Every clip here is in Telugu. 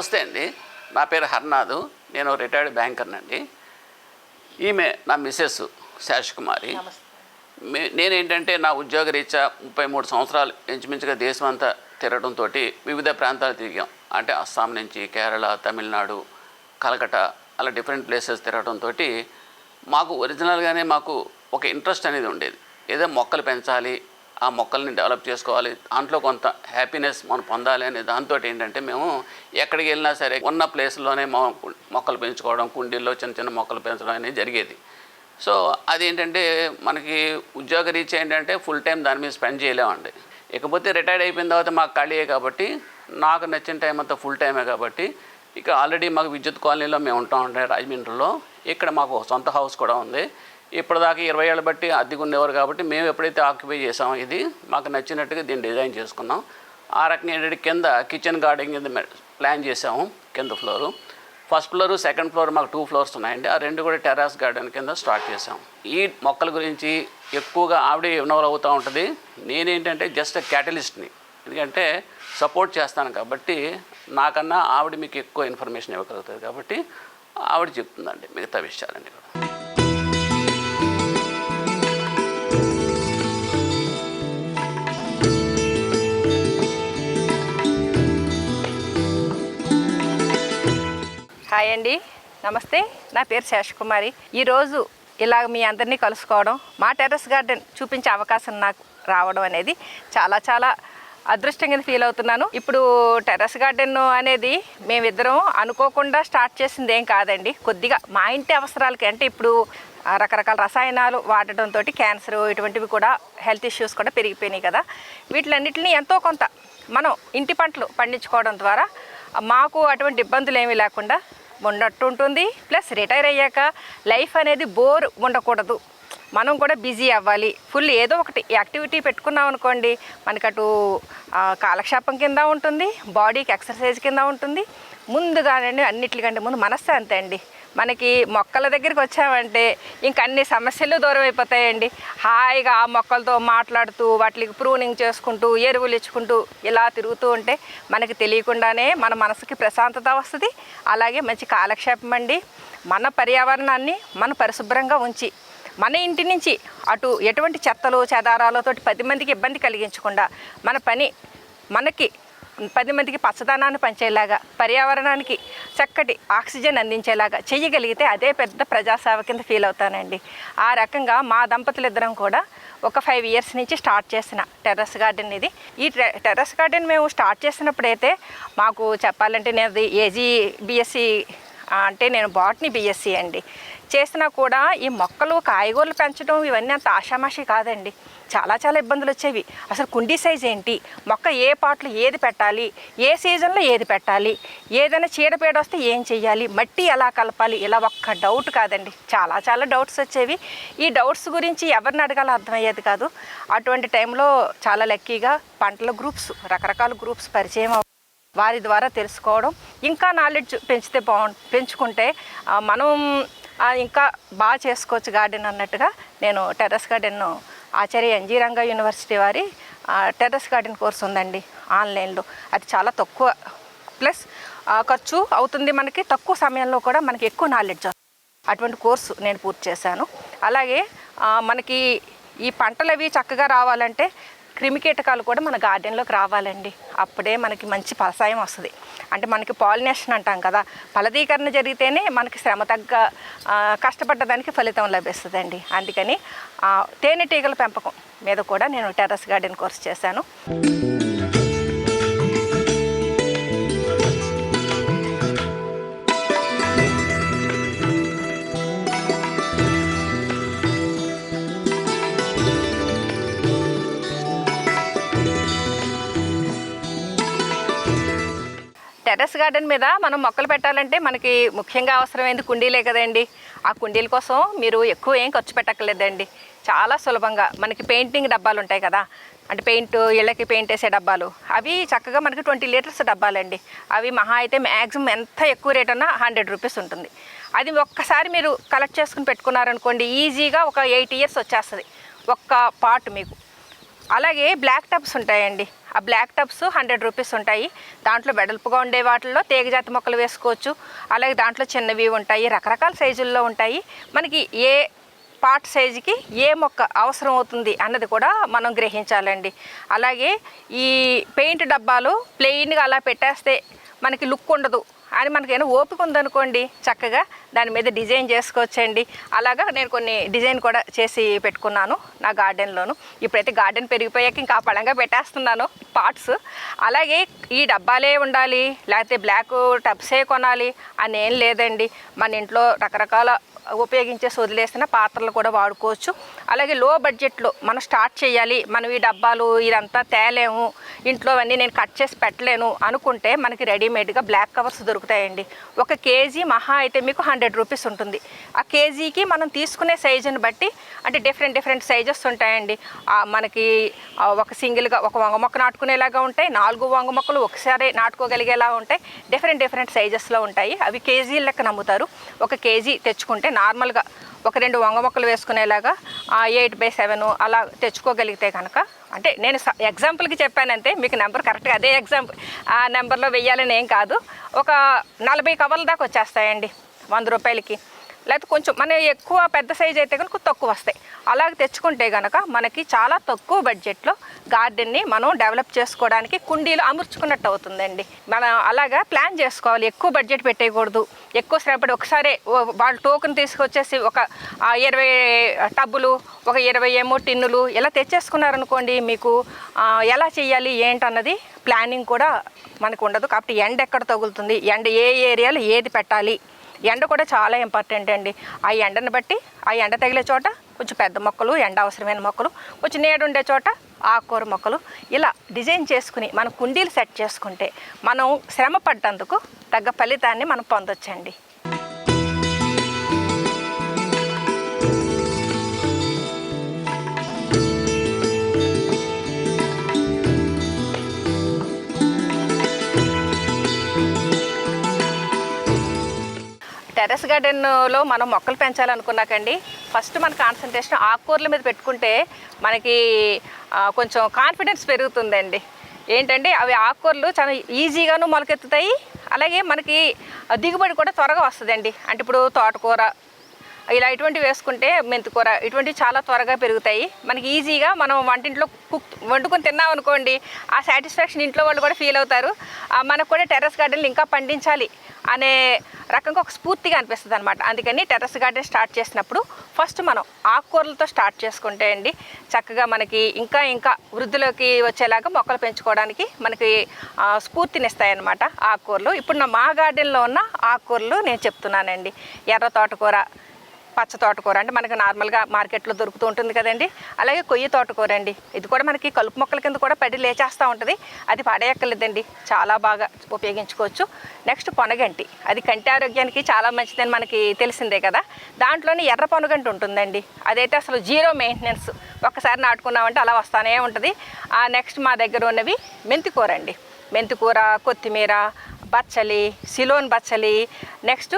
నమస్తే అండి. నా పేరు హర్నాథ్ నేను రిటైర్డ్ బ్యాంకర్నండి. ఈమె నా మిస్సెస్ శేషకుమారి మే- నేనేంటంటే నా ఉద్యోగ రీత్యా ముప్పై మూడు సంవత్సరాలు ఇంచుమించుగా దేశం అంతా తిరగడంతో వివిధ ప్రాంతాలు తిరిగాం. అంటే అస్సాం నుంచి కేరళ తమిళనాడు కలకటా అలా డిఫరెంట్ ప్లేసెస్ తిరగడంతో మాకు ఒరిజినల్గానే మాకు ఒక ఇంట్రెస్ట్ అనేది ఉండేది. ఏదో మొక్కలు పెంచాలి ఆ మొక్కల్ని డెవలప్ చేసుకోవాలి. దాంట్లో కొంత హ్యాపీనెస్ మనం పొందాలి అనే దాంతో ఏంటంటే మేము ఎక్కడికి వెళ్ళినా సరే ఉన్న ప్లేస్లోనే మొక్కలు పెంచుకోవడం కుండీల్లో చిన్న చిన్న మొక్కలు పెంచడం అనేది జరిగేది. సో అదేంటంటే మనకి ఉద్యోగ రీచ్ ఏంటంటే ఫుల్ టైం దాని మీద స్పెండ్ చేయలేమండి. ఇకపోతే రిటైర్డ్ అయిపోయిన తర్వాత మాకు ఖాళీయే కాబట్టి నాకు నచ్చిన టైం అంతా ఫుల్ టైమే కాబట్టి ఇక ఆల్రెడీ మాకు విద్యుత్ కాలనీలో మేము ఉంటాం ఉంటే రాజమండ్రిలో. ఇక్కడ మాకు సొంత హౌస్ కూడా ఉంది. ఇప్పటిదాకా ఇరవై ఏళ్ళ బట్టి అద్దెకు ఉండేవారు కాబట్టి మేము ఎప్పుడైతే ఆక్యుపై చేసామో ఇది మాకు నచ్చినట్టుగా దీన్ని డిజైన్ చేసుకున్నాం. ఆ రకంగా ఏంటంటే కింద కిచెన్ గార్డెన్ కింద ప్లాన్ చేసాము కింద floor first floor second floor మాకు టూ ఫ్లోర్స్ ఉన్నాయండి. ఆ రెండు కూడా టెరాస్ గార్డెన్ కింద స్టార్ట్ చేసాం ఈ మొక్కల గురించి ఎక్కువగా ఆవిడే ఇన్వాల్వ్ అవుతూ ఉంటుంది. నేనేంటంటే జస్ట్ క్యాటలిస్ట్ని ఎందుకంటే సపోర్ట్ చేస్తాను కాబట్టి నాకన్నా ఆవిడ మీకు ఎక్కువ ఇన్ఫర్మేషన్ ఇవ్వగలుగుతుంది కాబట్టి ఆవిడ చెప్తుందండి మిగతా విషయాలన్నీ కూడా. హాయ్ అండి. నమస్తే. నా పేరు శేషకుమారి. ఈరోజు ఇలా మీ అందరినీ కలుసుకోవడం మా టెర్రస్ గార్డెన్ చూపించే అవకాశం నాకు రావడం అనేది చాలా చాలా అదృష్టంగా ఫీల్ అవుతున్నాను. ఇప్పుడు టెర్రస్ గార్డెన్ అనేది మేమిద్దరం అనుకోకుండా స్టార్ట్ చేసింది ఏం కాదండి. కొద్దిగా మా ఇంటి అవసరాలకి అంటే ఇప్పుడు రకరకాల రసాయనాలు వాడటంతో క్యాన్సర్ ఇటువంటివి కూడా హెల్త్ ఇష్యూస్ కూడా పెరిగిపోయినాయి కదా. వీటిలన్నిటిని ఎంతో కొంత మనం ఇంటి పంటలు పండించుకోవడం ద్వారా మాకు అటువంటి ఇబ్బందులు ఏమీ లేకుండా ఉన్నట్టు ఉంటుంది. ప్లస్ రిటైర్ అయ్యాక లైఫ్ అనేది బోర్ ఉండకూడదు. మనం కూడా బిజీ అవ్వాలి. ఫుల్ ఏదో ఒకటి యాక్టివిటీ పెట్టుకున్నాం అనుకోండి మనకి అటు కాలక్షేపం కింద ఉంటుంది బాడీకి ఎక్సర్సైజ్ కింద ఉంటుంది. ముందుగానే అన్నిటికంటే ముందు మనశ్శాంతి అండి. మనకి మొక్కల దగ్గరికి వచ్చామంటే ఇంక అన్ని సమస్యలు దూరం అయిపోతాయండి. హాయిగా ఆ మొక్కలతో మాట్లాడుతూ వాటికి ప్రూనింగ్ చేసుకుంటూ ఎరువులు ఇచ్చుకుంటూ ఇలా తిరుగుతూ ఉంటే మనకి తెలియకుండానే మన మనసుకి ప్రశాంతత వస్తుంది. అలాగే మంచి కాలక్షేపం అండి. మన పర్యావరణాన్ని మనం పరిశుభ్రంగా ఉంచి మన ఇంటి నుంచి అటు ఎటువంటి చెత్తలు చెదారాలతోటి పది మందికి ఇబ్బంది కలిగించకుండా మన పని మనకి పది మందికి పచ్చదనాన్ని పంచేలాగా పర్యావరణానికి చక్కటి ఆక్సిజన్ అందించేలాగా చేయగలిగితే అదే పెద్ద ప్రజాసేవ కింద ఫీల్ అవుతానండి. ఆ రకంగా మా దంపతులిద్దరం కూడా ఒక ఫైవ్ ఇయర్స్ నుంచి స్టార్ట్ చేసిన టెర్రస్ గార్డెన్ ఇది. ఈ టె- టెర్రస్ గార్డెన్ మేము స్టార్ట్ చేసినప్పుడైతే మాకు చెప్పాలంటే నేను ఏజీ బిఎస్సి అంటే నేను బాట్ని బిఎస్సి అండి. చేసినా కూడా ఈ మొక్కలు కాయగూరలు పెంచడం ఇవన్నీ అంత ఆషామాషి కాదండి. చాలా చాలా ఇబ్బందులు వచ్చేవి. అసలు కుండీ సైజ్ ఏంటి? మొక్క ఏ పాటలు ఏది పెట్టాలి? ఏ సీజన్లో ఏది పెట్టాలి? ఏదైనా చీడపీడ వస్తే ఏం చెయ్యాలి? మట్టి ఎలా కలపాలి? ఇలా ఒక్క డౌట్ కాదండి. చాలా చాలా డౌట్స్ వచ్చేవి. ఈ డౌట్స్ గురించి ఎవరిని అడగాలో అర్థమయ్యేది కాదు. అటువంటి టైంలో చాలా లక్కీగా పంటల గ్రూప్స్ రకరకాల గ్రూప్స్ పరిచయం వారి ద్వారా తెలుసుకోవడం ఇంకా నాలెడ్జ్ పెంచితే బాగు పెంచుకుంటే మనం ఇంకా బాగా చేసుకోవచ్చు గార్డెన్ అన్నట్టుగా నేను terrace garden Acharya NG Ranga university వారి టెర్రస్ గార్డెన్ కోర్స్ ఉందండి ఆన్లైన్లో. అది చాలా తక్కువ ప్లస్ ఖర్చు అవుతుంది మనకి తక్కువ సమయంలో కూడా మనకి ఎక్కువ నాలెడ్జ్ వస్తుంది. అటువంటి కోర్సు నేను పూర్తి చేశాను. అలాగే మనకి ఈ పంటలు అవి చక్కగా రావాలంటే క్రిమికీటకాలు కూడా మన గార్డెన్లోకి రావాలండి. అప్పుడే మనకి మంచి ఫలసాయం వస్తుంది. అంటే మనకి పాలినేషన్ అంటాం కదా ఫలదీకరణ జరిగితేనే మనకి శ్రమ తగ్గ కష్టపడ్డ కష్టపడ్డదానికి ఫలితం లభిస్తుందండి. అందుకని తేనెటీగల పెంపకం మీద కూడా నేను టెర్రస్ గార్డెన్ కోర్స్ చేశాను. టెర్రస్ గార్డెన్ మీద మనం మొక్కలు పెట్టాలంటే మనకి ముఖ్యంగా అవసరమైంది కుండీలే కదండి. ఆ కుండీల కోసం మీరు ఎక్కువ ఏం ఖర్చు పెట్టక్కర్లేదండి. చాలా సులభంగా మనకి పెయింటింగ్ డబ్బాలు ఉంటాయి కదా. అంటే పెయింట్ ఇళ్ళకి పెయింట్ వేసే డబ్బాలు. అవి చక్కగా మనకి ట్వంటీ లీటర్స్ డబ్బాలండి. అవి మహా అయితే మ్యాక్సిమం ఎంత ఎక్కువ రేట్ అన్నా హండ్రెడ్ రూపీస్ ఉంటుంది. అది ఒక్కసారి మీరు కలెక్ట్ చేసుకుని పెట్టుకున్నారనుకోండి ఈజీగా ఒక ఎయిట్ ఇయర్స్ వచ్చేస్తుంది. ఒక్క పాట్ మీకు. అలాగే బ్లాక్ టబ్స్ ఉంటాయండి. ఆ బ్లాక్ టబ్స్ హండ్రెడ్ రూపీస్ ఉంటాయి. దాంట్లో వెడల్పుగా ఉండే వాటిల్లో తీగజాతి మొక్కలు వేసుకోవచ్చు. అలాగే దాంట్లో చిన్నవి ఉంటాయి. రకరకాల సైజుల్లో ఉంటాయి. మనకి ఏ పాట్ సైజుకి ఏ మొక్క అవసరం అవుతుంది అన్నది కూడా మనం గ్రహించాలండి. అలాగే ఈ పెయింట్ డబ్బాలు ప్లెయిన్గా అలా పెట్టేస్తే మనకి లుక్ ఉండదు. అని మనకైనా ఓపిక ఉందనుకోండి చక్కగా. దాని మీద డిజైన్ చేసుకోవచ్చండి. అలాగా నేను కొన్ని డిజైన్ కూడా చేసి పెట్టుకున్నాను నా గార్డెన్లోను. ఇప్పుడైతే గార్డెన్ పెరిగిపోయాక ఇంకా పళంగా పడంగా పెట్టేస్తున్నాను పార్ట్స్. అలాగే ఈ డబ్బాలే ఉండాలి లేకపోతే బ్లాక్ టబ్సే కొనాలి అని ఏం లేదండి. మన ఇంట్లో రకరకాల ఉపయోగించేసి వదిలేసిన పాత్రలు కూడా వాడుకోవచ్చు. అలాగే లో బడ్జెట్లో మనం స్టార్ట్ చేయాలి. మనం ఈ డబ్బాలు ఇదంతా తేలేము. ఇంట్లో అన్నీ నేను కట్ చేసి పెట్టలేను అనుకుంటే మనకి రెడీమేడ్గా బ్లాక్ కవర్స్ దొరుకుతాయండి. ఒక కేజీ మహా అయితే మీకు హండ్రెడ్ రూపీస్ ఉంటుంది. ఆ కేజీకి మనం తీసుకునే సైజుని బట్టి అంటే డిఫరెంట్ డిఫరెంట్ సైజెస్ ఉంటాయండి. మనకి ఒక సింగిల్గా ఒక వంగ మొక్క నాటుకునేలాగా ఉంటాయి. నాలుగు వంగ మొక్కలు ఒకసారి నాటుకోగలిగేలా ఉంటాయి. డిఫరెంట్ డిఫరెంట్ సైజెస్లో ఉంటాయి. అవి కేజీ లెక్క నమ్ముతారు. ఒక కేజీ తెచ్చుకుంటే నార్మల్గా ఒక రెండు వంగ మొక్కలు వేసుకునేలాగా ఎయిట్ బై సెవెన్ అలా తెచ్చుకోగలిగితే కనుక అంటే నేను స- ఎగ్జాంపుల్కి చెప్పానంతే మీకు నెంబర్ కరెక్ట్గా అదే ఎగ్జాంపుల్ ఆ నెంబర్లో వెయ్యాలని ఏం కాదు. ఒక నలభై కవర్ల దాకా వచ్చేస్తాయండి వంద రూపాయలకి. లేకపోతే కొంచెం మన ఎక్కువ పెద్ద సైజ్ అయితే కనుక తక్కువ వస్తాయి. అలాగ తెచ్చుకుంటే కనుక మనకి చాలా తక్కువ బడ్జెట్లో గార్డెన్ని మనం డెవలప్ చేసుకోవడానికి కుండీలు అమర్చుకున్నట్టు అవుతుందండి. మనం అలాగా ప్లాన్ చేసుకోవాలి. ఎక్కువ బడ్జెట్ పెట్టేయకూడదు. ఎక్కువ శ్రమపడి ఒకసారి వాళ్ళు టోకెన్ తీసుకొచ్చేసి ఒక ఇరవై టబ్బులు ఒక ఇరవై ఏమో టిన్నులు ఇలా తెచ్చేసుకున్నారనుకోండి మీకు ఎలా చేయాలి ఏంటన్నది ప్లానింగ్ కూడా మనకు ఉండదు. కాబట్టి ఎండ ఎక్కడ తగులుతుంది? ఎండ ఏ ఏరియాలో ఏది పెట్టాలి? ఎండ కూడా చాలా ఇంపార్టెంట్ అండి. ఆ ఎండను బట్టి ఆ ఎండ తగిలే చోట కొంచెం పెద్ద మొక్కలు ఎండ అవసరమైన మొక్కలు కొంచెం నీడ ఉండే చోట ఆకుకూర మొక్కలు. ఇలా డిజైన్ చేసుకుని మన కుండీలు సెట్ చేసుకుంటే మనం శ్రమ పడ్డందుకు తగ్గ ఫలితాన్ని మనం పొందొచ్చండి. టెర్రస్ గార్డెన్లో మనం మొక్కలు పెంచాలనుకున్నాకండి ఫస్ట్ మన కాన్సన్ట్రేషన్ ఆకుకూరల మీద పెట్టుకుంటే మనకి కొంచెం కాన్ఫిడెన్స్ పెరుగుతుందండి. ఏంటంటే అవి ఆకుకూరలు చాలా ఈజీగాను మొలకెత్తుతాయి అలాగే మనకి దిగుబడి కూడా త్వరగా వస్తుందండి. అంటే ఇప్పుడు తోటకూర ఇలా ఇటువంటివి వేసుకుంటే మెంతికూర ఇటువంటివి చాలా త్వరగా పెరుగుతాయి. మనకి ఈజీగా మనం వంటింట్లో కుక్ వండుకొని తిన్నాం అనుకోండి ఆ సాటిస్ఫాక్షన్ ఇంట్లో వాళ్ళు కూడా ఫీల్ అవుతారు. మనకు కూడా టెర్రస్ గార్డెన్లు ఇంకా పండించాలి అనే రకంగా ఒక స్ఫూర్తిగా అనిపిస్తుంది అనమాట అందుకని టెర్రస్ గార్డెన్ స్టార్ట్ చేసినప్పుడు ఫస్ట్ మనం ఆకుకూరలతో స్టార్ట్ చేసుకుంటే అండి చక్కగా మనకి ఇంకా ఇంకా వృద్ధిలోకి వచ్చేలాగా మొక్కలు పెంచుకోవడానికి మనకి ఆ, స్ఫూర్తినిస్తాయి అన్నమాట ఆకుకూరలు. ఇప్పుడు నా మా గార్డెన్లో ఉన్న ఆకుకూరలు నేను చెప్తున్నానండి. ఎర్ర తోటకూర పచ్చ తోటకూర అంటే మనకి నార్మల్గా మార్కెట్లో దొరుకుతూ ఉంటుంది కదండి. అలాగే కొయ్యి తోటకూర అండి ఇది కూడా మనకి కలుపు మొక్కల కింద కూడా పడి లేచేస్తూ ఉంటుంది. అది పడేయక్కర్లేదండి. చాలా బాగా ఉపయోగించుకోవచ్చు. నెక్స్ట్ పొనగంటి. అది కంటి ఆరోగ్యానికి చాలా మంచిదని మనకి తెలిసిందే కదా. దాంట్లోనే ఎర్ర పొనగంటి ఉంటుందండి. అదైతే అసలు జీరో మెయింటెనెన్స్. ఒక్కసారి నాటుకున్నామంటే అలా వస్తానే ఉంటుంది. ఆ నెక్స్ట్ మా దగ్గర ఉన్నవి మెంతికూర అండి మెంతికూర కొత్తిమీర బచ్చలి సిలోన్ బచ్చలి నెక్స్ట్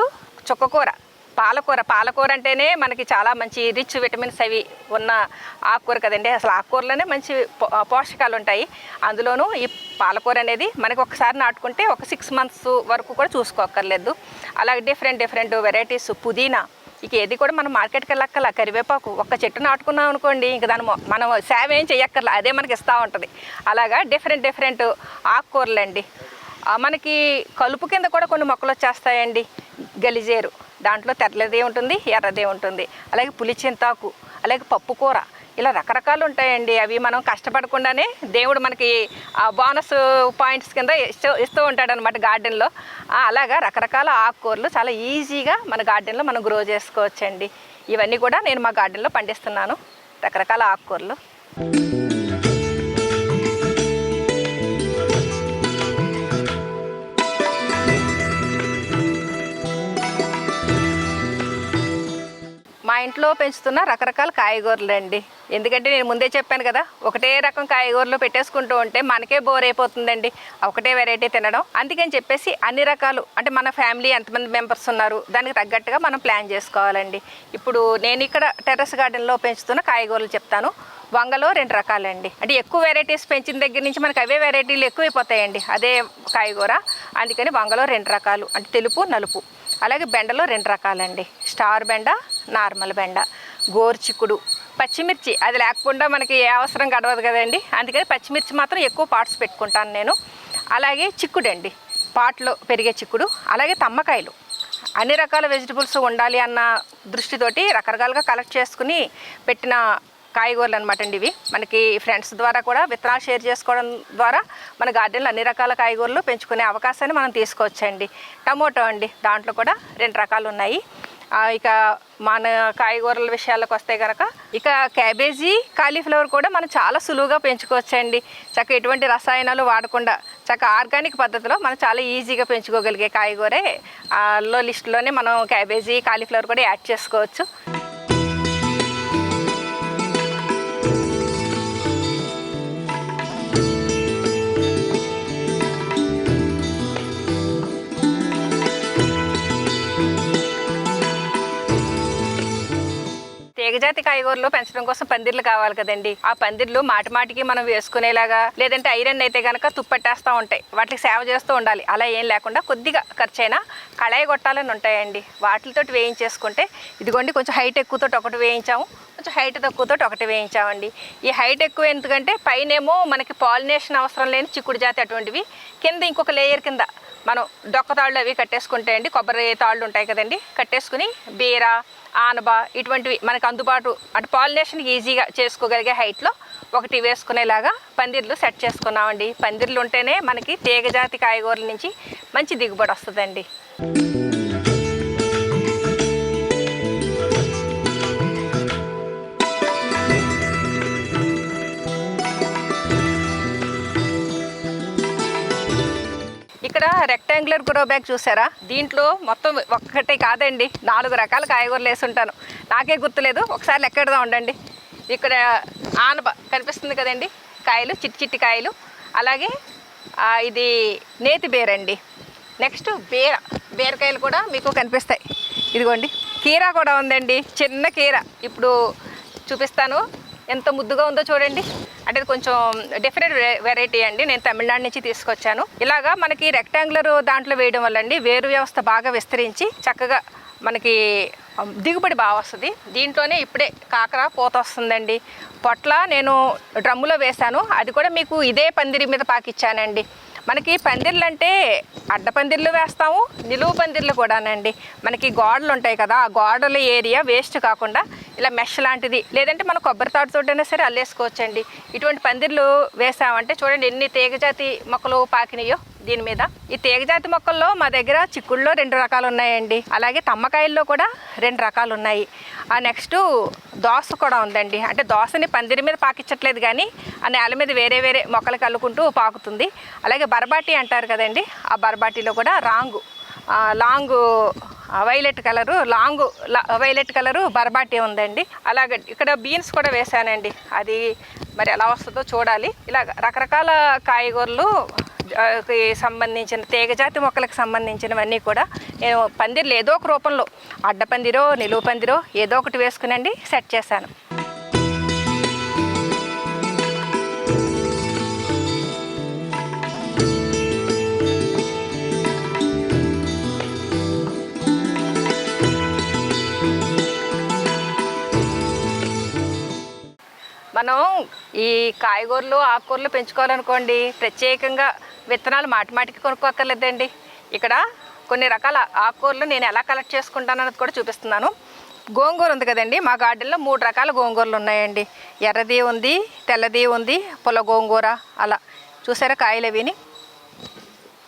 చుక్కకూర. పాలకూర పాలకూర అంటేనే మనకి చాలా మంచి రిచ్ విటమిన్స్ అవి ఉన్న ఆకుకూర కదండి. అసలు ఆకుకూరలోనే మంచి పో- పోషకాలు ఉంటాయి. అందులోనూ ఈ పాలకూర అనేది మనకి ఒకసారి నాటుకుంటే ఒక సిక్స్ మంత్స్ వరకు కూడా చూసుకోక్కర్లేదు. అలాగే డిఫరెంట్ డిఫరెంట్ వెరైటీస్ పుదీనా. ఇక ఏది కూడా మనం మార్కెట్కి వెళ్ళక్కర్లా. కరివేపాకు ఒక్క చెట్టు నాటుకున్నాం అనుకోండి ఇంక దాని మనం సేవ ఏం చెయ్యక్కర్లా. అదే మనకి ఇస్తూ ఉంటుంది. అలాగా డిఫరెంట్ డిఫరెంట్ ఆకుకూరలండి. అండి మనకి కలుపు కింద కూడా కొన్ని మొక్కలు వచ్చేస్తాయండి. గలిజేరు. దాంట్లో తెల్లదే ఉంటుంది ఎర్రదే ఉంటుంది. అలాగే పులిచింతాకు అలాగే పప్పు కూర. ఇలా రకరకాలు ఉంటాయండి. అవి మనం కష్టపడకుండానే దేవుడు మనకి ఆ బోనస్ పాయింట్స్ కింద ఇస్తూ ఇస్తూ ఉంటాడు అనమాట గార్డెన్లో అలాగా రకరకాల ఆకుకూరలు చాలా ఈజీగా మన గార్డెన్లో మనం గ్రో చేసుకోవచ్చండి. ఇవన్నీ కూడా నేను మా గార్డెన్లో పండిస్తున్నాను రకరకాల ఆకుకూరలు. మా ఇంట్లో పెంచుతున్న రకరకాల కాయగూరలు అండి ఎందుకంటే నేను ముందే చెప్పాను కదా ఒకటే రకం కాయగూరలు పెట్టేసుకుంటూ ఉంటే మనకే బోర్ అయిపోతుందండి. ఒకటే వెరైటీ తినడం. అందుకని చెప్పేసి అన్ని రకాలు అంటే మన ఫ్యామిలీ ఎంతమంది మెంబర్స్ ఉన్నారు దానికి తగ్గట్టుగా మనం ప్లాన్ చేసుకోవాలండి. ఇప్పుడు నేను ఇక్కడ టెర్రస్ గార్డెన్లో పెంచుతున్న కాయగూరలు చెప్తాను. వంగలో రెండు రకాలండి. అంటే ఎక్కువ వెరైటీస్ పెంచిన దగ్గర నుంచి మనకి అవే వెరైటీలు ఎక్కువైపోతాయండి. అదే కాయగూర అందుకని వంగలో రెండు రకాలు అంటే తెలుపు నలుపు. అలాగే బెండలో రెండు రకాలండి. స్టార్ బెండ నార్మల్ బెండ గోరుచిక్కుడు పచ్చిమిర్చి. అది లేకుండా మనకి ఏ అవసరం గడవదు కదండి. అందుకని పచ్చిమిర్చి మాత్రం ఎక్కువ పార్ట్స్ పెట్టుకుంటాను నేను. అలాగే చిక్కుడు అండి పాట్లో పెరిగే చిక్కుడు అలాగే తమ్మకాయలు. అన్ని రకాల వెజిటబుల్స్ ఉండాలి అన్న దృష్టితోటి రకరకాలుగా కలెక్ట్ చేసుకుని పెట్టిన కాయగూరలు అనమాట అండి ఇవి. మనకి ఫ్రెండ్స్ ద్వారా కూడా విత్తనాలు షేర్ చేసుకోవడం ద్వారా మన గార్డెన్లో అన్ని రకాల కాయగూరలు పెంచుకునే అవకాశాన్ని మనం తీసుకోవచ్చండి. టమోటో అండి దాంట్లో కూడా రెండు రకాలు ఉన్నాయి. ఇక మన కాయగూరల విషయాలకు వస్తే కనుక ఇక క్యాబేజీ కాలీఫ్లవర్ కూడా మనం చాలా సులువుగా పెంచుకోవచ్చండి. చక్క ఎటువంటి రసాయనాలు వాడకుండా చక్క ఆర్గానిక్ పద్ధతిలో మనం చాలా ఈజీగా పెంచుకోగలిగే కాయగూరే లో లిస్టులోనే మనం క్యాబేజీ కాలీఫ్లవర్ కూడా యాడ్ చేసుకోవచ్చు. తీగజాతి కాయగూరలు పెంచడం కోసం పందిర్లు కావాలి కదండి. ఆ పందిర్లు మాటిమాటికి మనం వేసుకునేలాగా లేదంటే ఐరన్ అయితే కనుక తుప్పట్టేస్తూ ఉంటాయి. వాటికి సేవ చేస్తూ ఉండాలి. అలా ఏం లేకుండా కొద్దిగా ఖర్చైనా కళాయి కొట్టాలని ఉంటాయండి. వాటితో వేయించేసుకుంటే ఇదిగోండి కొంచెం హైట్ ఎక్కువతో ఒకటి వేయించాము. కొంచెం హైట్ తక్కువతో ఒకటి వేయించామండి. ఈ హైట్ ఎక్కువ ఎందుకంటే పైనేమో మనకి పాలినేషన్ అవసరం లేని చిక్కుడు జాతి అటువంటివి. కింద ఇంకొక లేయర్ కింద మనం డొక్క తాళ్ళు అవి కట్టేసుకుంటే అండి కొబ్బరి తాళ్ళు ఉంటాయి కదండి కట్టేసుకుని బీర ఆనబ ఇటువంటివి మనకు అందుబాటు అటు పాలినేషన్ ఈజీగా చేసుకోగలిగే హైట్లో ఒకటి వేసుకునేలాగా పందిర్లు సెట్ చేసుకున్నామండి. పందిర్లు ఉంటేనే మనకి తీగజాతి కాయగూరల నుంచి మంచి దిగుబడి వస్తుందండి. ఇక్కడ రెక్టాంగులర్ గ్రో బ్యాగ్ చూసారా? దీంట్లో మొత్తం ఒక్కటే కాదండి నాలుగు రకాల కాయగూరలు వేసి ఉంటాను నాకే గుర్తులేదు ఒకసారి లెక్కడదా ఉండండి. ఇక్కడ ఆనప కనిపిస్తుంది కదండి కాయలు చిట్టి చిట్టి కాయలు. అలాగే ఇది నేతి బేరండి. నెక్స్ట్ బీర బీరకాయలు కూడా మీకు కనిపిస్తాయి. ఇదిగోండి కీరా కూడా ఉందండి చిన్న కీర. ఇప్పుడు చూపిస్తాను. ఎంత ముద్దుగా ఉందో చూడండి. అంటే కొంచెం డిఫరెంట్ వెరైటీ అండి. నేను తమిళనాడు నుంచి తీసుకొచ్చాను. ఇలాగా మనకి రెక్టాంగులర్ దాంట్లో వేయడం వల్ల అండి వేరు వ్యవస్థ బాగా విస్తరించి చక్కగా మనకి దిగుబడి బాగా వస్తుంది. దీంట్లోనే ఇప్పుడే కాకర పూత వస్తుందండి. పొట్ల నేను డ్రమ్ములో వేశాను. అది కూడా మీకు ఇదే పందిరి మీద పాకిచ్చానండి. మనకి పందిర్లు అంటే అడ్డ పందిర్లు వేస్తాము నిలువు పందిర్లు కూడానండి. మనకి గోడలు ఉంటాయి కదా ఆ గోడల ఏరియా వేస్ట్ కాకుండా ఇలా మెష్ లాంటిది. లేదంటే మనం కొబ్బరి తాడుతోటైనా సరే అల్లేసుకోవచ్చండి. ఇటువంటి పందిర్లు వేసామంటే చూడండి ఎన్ని తీగజాతి మొక్కలు పాకినాయో. దీని మీద. ఈ తీగజాతి మొక్కల్లో మా దగ్గర చిక్కుల్లో రెండు రకాలు ఉన్నాయండి. అలాగే తమ్మకాయల్లో కూడా రెండు రకాలు ఉన్నాయి. ఆ నెక్స్ట్ దోస కూడా ఉందండి. అంటే దోసని పందిరి మీద పాకించట్లేదు కానీ ఆ నేల మీద వేరే వేరే మొక్కలు అల్లుకుంటూ పాకుతుంది. అలాగే బర్బాటి అంటారు కదండి ఆ బర్బాటిలో కూడా wrong long long violet colour long లా- వైలెట్ కలరు బర్బాటి ఉందండి. అలాగే ఇక్కడ బీన్స్ కూడా వేసానండి అది మరి ఎలా వస్తుందో చూడాలి. ఇలా రకరకాల కాయగూరలు సంబంధించిన తీగజాతి మొక్కలకు సంబంధించినవన్నీ కూడా నేను పందిర్లు ఏదో ఒక రూపంలో అడ్డ పందిరో నిలువు పందిరో ఏదో ఒకటి వేసుకునండి సెట్ చేశాను. మనం ఈ కాయగూరలు ఆకుకూరలు పెంచుకోవాలనుకోండి ప్రత్యేకంగా విత్తనాలు మాటిమాటికి కొనుక్కోక్కర్లేదండి. ఇక్కడ కొన్ని రకాల ఆకుకూరలు నేను ఎలా కలెక్ట్ చేసుకుంటానన్నది కూడా చూపిస్తున్నాను. గోంగూర ఉంది కదండి మా గార్డెన్లో మూడు రకాల గోంగూరలు ఉన్నాయండి. ఎర్రది ఉంది తెల్లది ఉంది పొల గోంగూర అలా. చూసారా కాయలు అవిని?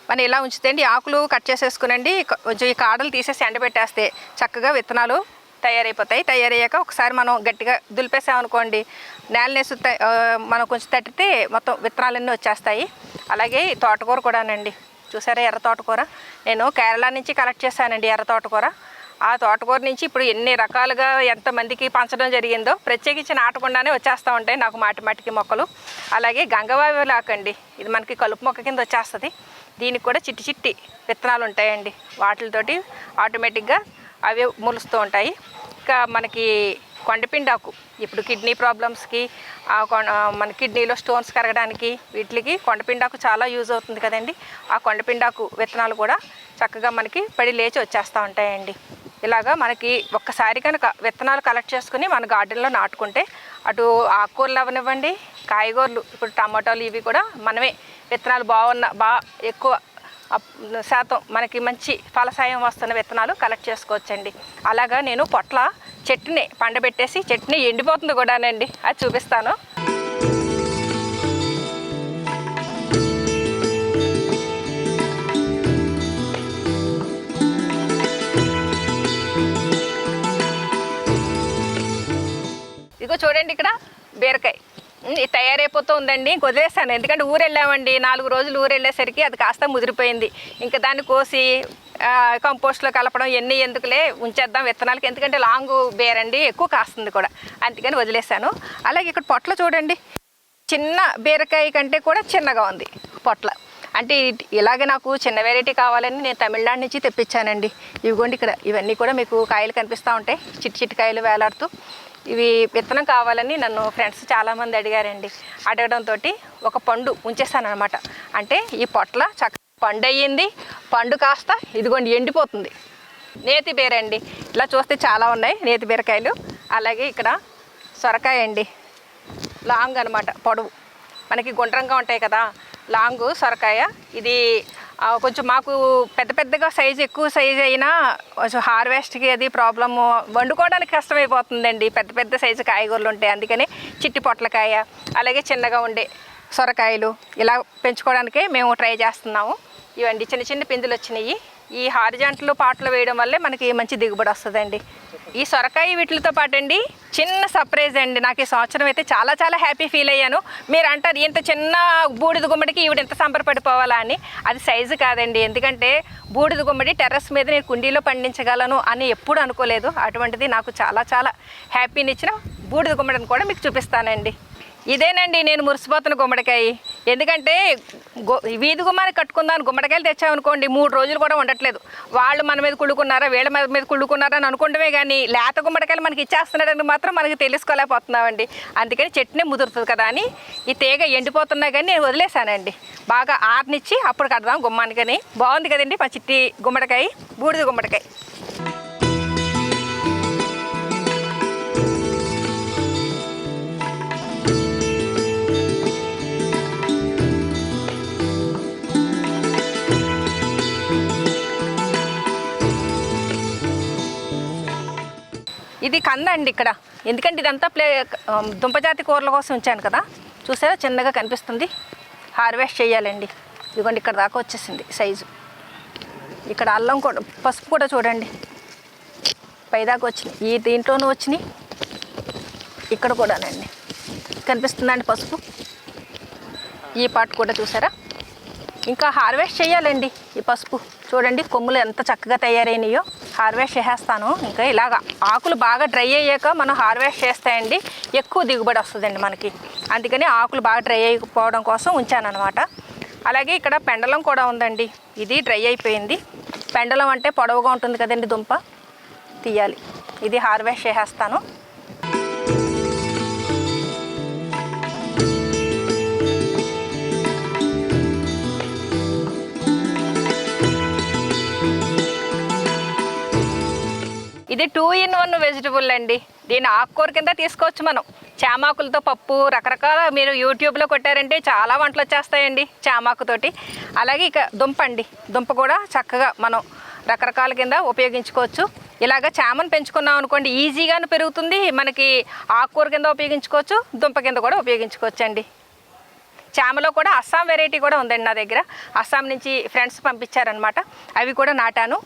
మనం ఇలా ఉంచుతండి ఆకులు కట్ చేసేసుకునండి కొంచెం ఈ కాడలు తీసేసి ఎండబెట్టేస్తే చక్కగా విత్తనాలు తయారైపోతాయి. తయారయ్యాక ఒకసారి మనం గట్టిగా దులిపేసామనుకోండి నేలనేసి త- మనం కొంచెం తట్టితే మొత్తం విత్తనాలన్నీ వచ్చేస్తాయి. అలాగే తోటకూర కూడానండి. చూసారా ఎర్ర తోటకూర? నేను కేరళ నుంచి కలెక్ట్ చేశానండి ఎర్ర తోటకూర. ఆ తోటకూర నుంచి ఇప్పుడు ఎన్ని రకాలుగా ఎంతమందికి పంచడం జరిగిందో ప్రత్యేకించి నాటకుండానే వచ్చేస్తూ ఉంటాయి నాకు మాటి మాటికి మొక్కలు. అలాగే గంగవావి లాకండి ఇది మనకి కలుపు మొక్క కింద వచ్చేస్తుంది. దీనికి కూడా చిట్టి చిట్టి విత్తనాలు ఉంటాయండి. వాటితోటి ఆటోమేటిక్గా అవి మొలుస్తూ ఉంటాయి. ఇంకా మనకి కొండపిండాకు ఇప్పుడు కిడ్నీ ప్రాబ్లమ్స్కి ఆ మన కిడ్నీలో స్టోన్స్ కరగడానికి వీటికి కొండపిండాకు చాలా యూజ్ అవుతుంది కదండి. ఆ కొండపిండాకు విత్తనాలు కూడా చక్కగా మనకి పడి లేచి వచ్చేస్తూ ఉంటాయండి. ఇలాగా మనకి ఒక్కసారి కనుక విత్తనాలు కలెక్ట్ చేసుకుని మన గార్డెన్లో నాటుకుంటే అటు ఆకుకూరలు అవనివ్వండి కాయగూరలు ఇప్పుడు టమాటాలు ఇవి కూడా మనమే విత్తనాలు బాగున్న బాగా ఎక్కువ శాతం మనకి మంచి ఫలసాయం వస్తున్న విత్తనాలు కలెక్ట్ చేసుకోవచ్చండి. అలాగా నేను పొట్ల చెట్టుని పండబెట్టేసి చెట్టుని ఎండిపోతుంది కూడానండి. అది చూపిస్తాను. ఇదిగో చూడండి ఇక్కడ బీరకాయ. తయారైపోతూ ఉందండి వదిలేసాను ఎందుకంటే ఊరు వెళ్ళామండి నాలుగు రోజులు ఊరు వెళ్ళేసరికి అది కాస్త ముదిరిపోయింది. ఇంకా దాన్ని కోసి కంపోస్ట్లో కలపడం ఎన్ని ఎందుకులే? ఉంచేద్దాం విత్తనాలకి. ఎందుకంటే లాంగ్ బేరండి. ఎక్కువ కాస్తుంది కూడా. అందుకని వదిలేశాను. అలాగే ఇక్కడ పొట్ల చూడండి. చిన్న బీరకాయ కంటే కూడా చిన్నగా ఉంది పొట్ల. అంటే ఇలాగే నాకు చిన్న వెరైటీ కావాలని నేను తమిళనాడు నుంచి తెప్పించానండి. ఇవిగోండి ఇక్కడ. ఇవన్నీ కూడా మీకు కాయలు కనిపిస్తూ ఉంటాయి. చిట్టి చిట్టి కాయలు వేలాడుతూ. ఇవి విత్తనం కావాలని నన్ను ఫ్రెండ్స్ చాలామంది అడిగారండి. అడగడంతో ఒక పండు ఉంచేసాను అంటే ఈ పొట్ల చక్క పండు అయ్యింది పండు కాస్త ఇదిగోండి ఎండిపోతుంది. నేతి బీర అండి ఇలా చూస్తే చాలా ఉన్నాయి నేతి బీరకాయలు. అలాగే ఇక్కడ సొరకాయ అండి. లాంగ్ అనమాట పొడవు. మనకి గుండ్రంగా ఉంటాయి కదా లాంగ్ సొరకాయ. ఇది కొంచెం మాకు పెద్ద పెద్దగా సైజు ఎక్కువ సైజు అయినా కొంచెం హార్వెస్ట్కి అది ప్రాబ్లము వండుకోవడానికి కష్టమైపోతుందండి. పెద్ద పెద్ద సైజు కాయగూరలు ఉంటాయి. అందుకని చిట్టి పొట్లకాయ అలాగే చిన్నగా ఉండే సొరకాయలు ఇలా పెంచుకోవడానికే మేము ట్రై చేస్తున్నాము. ఇవండి చిన్న చిన్న పిందులు వచ్చినాయి. ఈ హారిజాంట్లు పాటలు వేయడం వల్లే మనకి మంచి దిగుబడి వస్తుందండి. ఈ సొరకాయ వీటితో పాటండి చిన్న సర్ప్రైజ్ అండి. నాకు ఈ సంవత్సరం అయితే చాలా చాలా హ్యాపీ ఫీల్ అయ్యాను. మీరు అంటారు ఇంత చిన్న బూడిద గుమ్మడికి ఈవిడ ఎంత సంబరపడిపోవాలా? అని. అది సైజు కాదండి. ఎందుకంటే బూడిద గుమ్మడి టెర్రస్ మీద నేను కుండీలో పండించగలను అని ఎప్పుడు అనుకోలేదు. అటువంటిది నాకు చాలా చాలా హ్యాపీని ఇచ్చిన బూడిద గుమ్మడిని కూడా మీకు చూపిస్తానండి. ఇదేనండి నేను మురిసిపోతున్న గుమ్మడికాయ. ఎందుకంటే గో వీధి గుమ్మాన్ని కట్టుకుందాం గుమ్మడికాయలు తెచ్చామనుకోండి మూడు రోజులు కూడా ఉండట్లేదు. వాళ్ళు మన మీద కుళ్ళుకున్నారా వీళ్ళ మీద మీద కుళ్ళుకున్నారా అని అనుకుంటమే కానీ లేత గుమ్మడికాయలు మనకి ఇచ్చేస్తున్నాడని మాత్రం మనకి తెలుసుకోలేకపోతున్నామండి. అందుకని చెట్టునే ముదురుతుంది కదా అని ఈ తీగ ఎండిపోతున్నా కానీ నేను వదిలేశానండి. బాగా ఆర్నిచ్చి అప్పుడు కడదాం గుమ్మానికని. బాగుంది కదండి మా చిట్టి గుమ్మడికాయ బూడిద గుమ్మడికాయ. ఇది కంద అండి ఇక్కడ. ఎందుకంటే ఇదంతా ప్లే దుంపజాతి కూరల కోసం ఉంచాను కదా. చూసారా? చిన్నగా కనిపిస్తుంది. హార్వెస్ట్ చేయాలండి. ఇదిగోండి ఇక్కడ దాకా వచ్చేసింది సైజు. ఇక్కడ అల్లం కూడా పసుపు కూడా చూడండి. పైదాకా వచ్చినాయి. ఈ దీంట్లోనూ వచ్చినాయి. ఇక్కడ కూడానండి. కనిపిస్తుందండి పసుపు. ఈ పార్ట్ కూడా చూసారా? ఇంకా హార్వెస్ట్ చేయాలండి ఈ పసుపు. చూడండి కొమ్ములు ఎంత చక్కగా తయారైనాయో. హార్వెస్ట్ చేసేస్తాను. ఇంకా ఇలాగా ఆకులు బాగా డ్రై అయ్యాక మనం హార్వెస్ట్ చేస్తాయండి. ఎక్కువ దిగుబడి వస్తుందండి మనకి. అందుకని ఆకులు బాగా డ్రై అయిపోవడం కోసం ఉంచానమాట అలాగే ఇక్కడ పెండలం కూడా ఉందండి. ఇది డ్రై అయిపోయింది. పెండలం అంటే పొడవుగా ఉంటుంది కదండి దుంప. తీయాలి. ఇది హార్వెస్ట్ చేసేస్తాను. ఇది టూ ఇన్ వన్ వెజిటబుల్ అండి. దీని ఆకుకూర కింద తీసుకోవచ్చు మనం. చామాకులతో పప్పు రకరకాల మీరు యూట్యూబ్లో కొట్టారంటే చాలా వంటలు వచ్చేస్తాయండి చామాకుతోటి అలాగే ఇక దుంప అండి. దుంప కూడా చక్కగా మనం రకరకాల కింద ఉపయోగించుకోవచ్చు. ఇలాగ చామను పెంచుకున్నాం అనుకోండి ఈజీగానే పెరుగుతుంది. మనకి ఆకుకూర కింద ఉపయోగించుకోవచ్చు దుంప కింద కూడా ఉపయోగించుకోవచ్చు అండి చామలో కూడా అస్సాం వెరైటీ కూడా ఉందండి నా దగ్గర. అస్సాం నుంచి ఫ్రెండ్స్ పంపించారనమాట అవి కూడా నాటాను.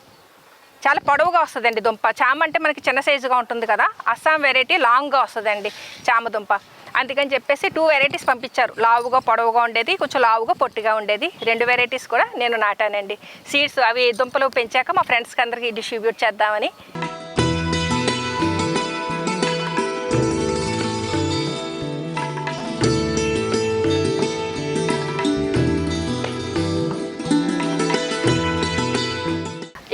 చాలా పొడవుగా వస్తుందండి దుంప. చామ అంటే మనకి చిన్న సైజుగా ఉంటుంది కదా అస్సాం వెరైటీ లాంగ్గా వస్తుందండి చామ దుంప. అందుకని చెప్పేసి టూ వెరైటీస్ పంపించారు. లావుగా పొడవుగా ఉండేది కొంచెం లావుగా పొట్టిగా ఉండేది. రెండు వెరైటీస్ కూడా నేను నాటానండి. సీడ్స్ అవి దుంపలు పెంచాక మా ఫ్రెండ్స్కి అందరికీ డిస్ట్రిబ్యూట్ చేద్దామని.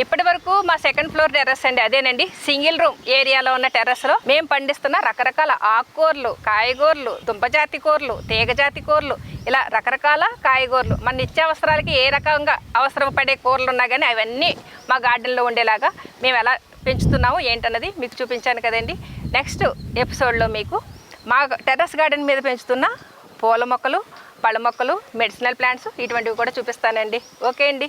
ఇప్పటి వరకు మా సెకండ్ ఫ్లోర్ టెర్రస్ అండి అదేనండి. సింగిల్ రూమ్ ఏరియాలో ఉన్న టెర్రస్లో మేము పండిస్తున్న రకరకాల ఆకుకూరలు కాయగూరలు దుంపజాతి కూరలు తీగజాతి కూరలు ఇలా రకరకాల కాయగూరలు. మన నిత్యావసరాలకి ఏ రకంగా అవసరం పడే కూరలు ఉన్నా కానీ అవన్నీ మా గార్డెన్లో ఉండేలాగా మేము ఎలా పెంచుతున్నాము ఏంటన్నది మీకు చూపించాను కదండి. నెక్స్ట్ ఎపిసోడ్లో మీకు మా టెర్రస్ గార్డెన్ మీద పెంచుతున్న పూల మొక్కలు పళ్ళ మొక్కలు మెడిసినల్ ప్లాంట్స్ ఇటువంటివి కూడా చూపిస్తానండి. ఓకే అండి.